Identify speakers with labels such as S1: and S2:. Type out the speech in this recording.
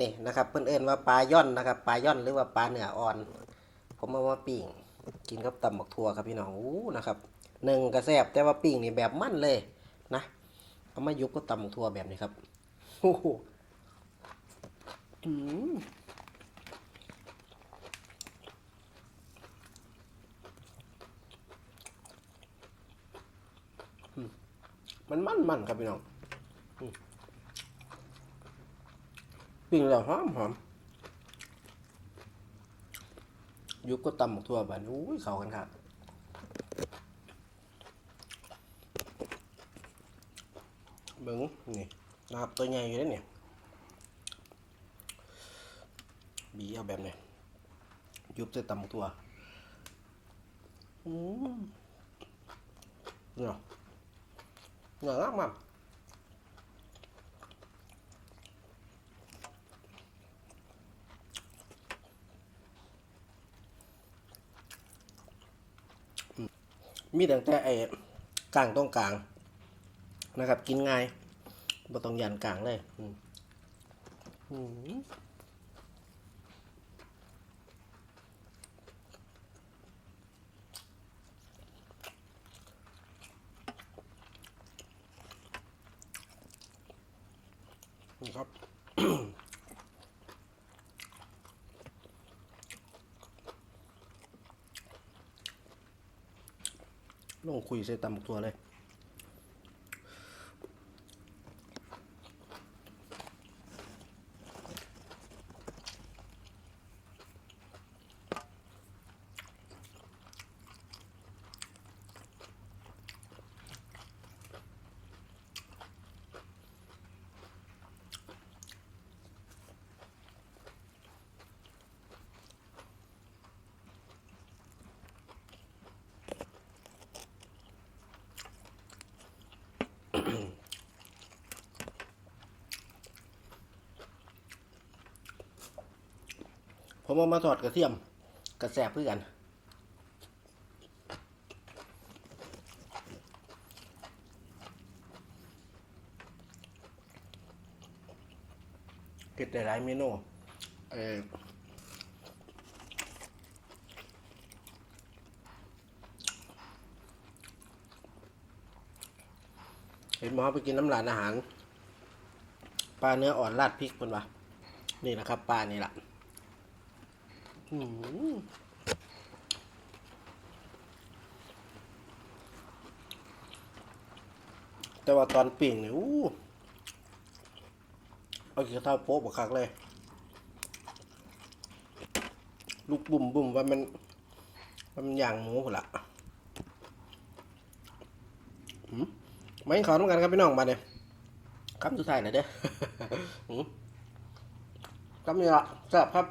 S1: นี่นะครับเพื่อนเอินว่าปลาย่อนนะครับปลาย่อนหรือว่าปลาเนื้ออ่อน ผมเอามาปิ้งกินกับตำบักทั่วครับพี่น้องอู้นะครับหนึ่งกระแซบแต่ว่าปิ้งนี่แบบมั่นเลยนะเอามายุบก็ตำบักทั่วแบบนี้ครับโอ้โหอืมมันมั่นมันครับพี่น้องอืม ปิ้งแล้วหอมหอมยุบก็ตำหมกทั่วแบบอุ้ยเขากันครับเบิ้งนี่นะครับตัวใหญ่อยู่แล้วเนี่ยบีเอาแบบนี้ยุบจะตำหมกทั่วอืมเนี่ยเนี่ยงามมาก มีแต่แต่ไอ้กลางตรงกลางนะครับ กินง่ายบ่ต้องยันกลางเลยนี่ครับ ลงคุยใส่ตำบักตัวเลย ผมเอามาทอดกระเทียมกระแสบเพื่อกันเผ็ดได้หลายเมนูเออเห็นหมอไปกินน้ำหลานอาหาร ปลาเนื้ออ่อนราดพริกมันวะนี่แหละครับ ปลานี่แหละ อืมแต่ว่าตอนปิ่งเนี่ยอู้เอาขี้เท้าโป๊ะบักคักเลย ลูกบุ่มบุ่มว่ามันว่ามันย่างหมูพุ่นละไม่ขอต้องกันครับพี่น้องมาเนี่ยคำสุดท้ายหน่อยเด้อหืมคำนี้ละแซ่บครับ